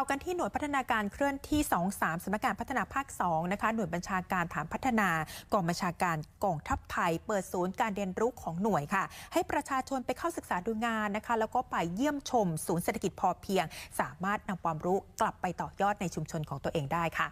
เอากันที่หน่วยพัฒนาการเคลื่อนที่ 23สำนักงานพัฒนาภาค 2 นะคะ หน่วยบัญชาการฐานพัฒนากองบัญชาการกองทัพไทย เปิดศูนย์การเรียนรู้ของหน่วยค่ะ ให้ประชาชนไปเข้าศึกษาดูงานนะคะ แล้วก็ไปเยี่ยมชมศูนย์เศรษฐกิจพอเพียง สามารถนำความรู้กลับไปต่อยอดในชุมชนของตัวเองได้ค่ะ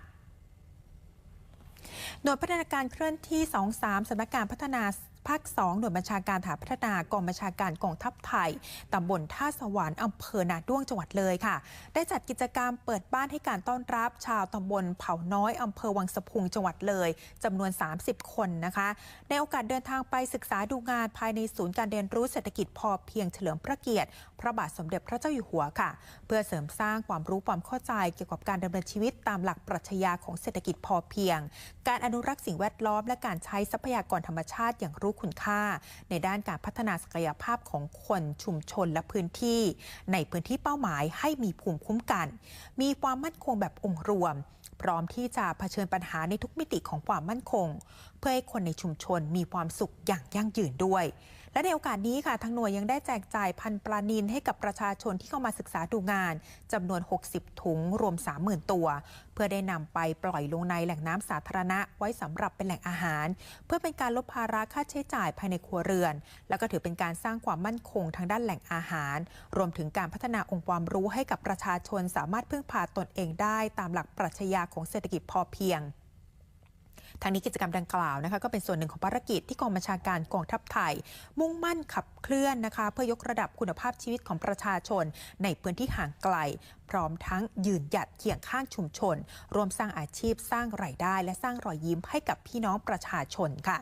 หน่วยพัฒนาการเคลื่อนที่ 23สำนักงานพัฒนา ภาค 2 หน่วยบัญชาการฐานพัฒนากองบัญชาการกองทัพไทยตำบลท่าสวรรค์อำเภอนาด้วงจังหวัดเลยค่ะ ได้จัดกิจกรรมเปิดบ้านให้การต้อนรับชาวตำบลเผาน้อยอำเภอวังสะพุงจังหวัดเลยจำนวน 30 คนนะคะ ในโอกาสเดินทางไปศึกษาดูงานภายในศูนย์การเรียนรู้เศรษฐกิจพอเพียงเฉลิมพระเกียรติ พระบาทสมเด็จพระเจ้าอยู่หัวค่ะ เพื่อเสริมสร้างความรู้ความเข้าใจเกี่ยวกับการดำเนินชีวิตตามหลักปรัชญาของเศรษฐกิจพอเพียง การอนุรักษ์สิ่งแวดล้อมและการใช้ทรัพยากรธรรมชาติอย่างรู้คุณค่า ในด้านการพัฒนาศักยภาพของคนชุมชนและพื้นที่ ในพื้นที่เป้าหมายให้มีภูมิคุ้มกัน มีความมั่นคงแบบองค์รวม พร้อมที่จะเผชิญปัญหาในทุกมิติของความมั่นคง เพื่อให้คนในชุมชนมีความสุขอย่างยั่งยืนด้วย และในโอกาสนี้ค่ะทางหน่วยยังได้แจกจ่ายพันปลานินให้กับประชาชนที่เข้ามาศึกษาดูงานจำนวน 60 ถุงรวม 30,000 ตัว เพื่อได้นำไปปล่อยลงในแหล่งน้ำสาธารณะไว้สำหรับเป็นแหล่งอาหาร เพื่อเป็นการลดภาระค่าใช้จ่ายภายในครัวเรือน แล้วก็ถือเป็นการสร้างความมั่นคงทางด้านแหล่งอาหาร รวมถึงการพัฒนาองค์ความรู้ให้กับประชาชนสามารถพึ่งพาตนเองได้ ตามหลักปรัชญาของเศรษฐกิจพอเพียงทางนี้กิจกรรมดังกล่าวนะคะก็เป็นส่วนหนึ่งของภารกิจที่กองบัญชาการกองทัพไทย มุ่งมั่นขับเคลื่อนนะคะ เพื่อยกระดับคุณภาพชีวิตของประชาชน ในพื้นที่ห่างไกล พร้อมทั้งยืนหยัดเคียงข้างชุมชน รวมสร้างอาชีพสร้างรายได้ และสร้างรอยยิ้มให้กับพี่น้องประชาชนค่ะ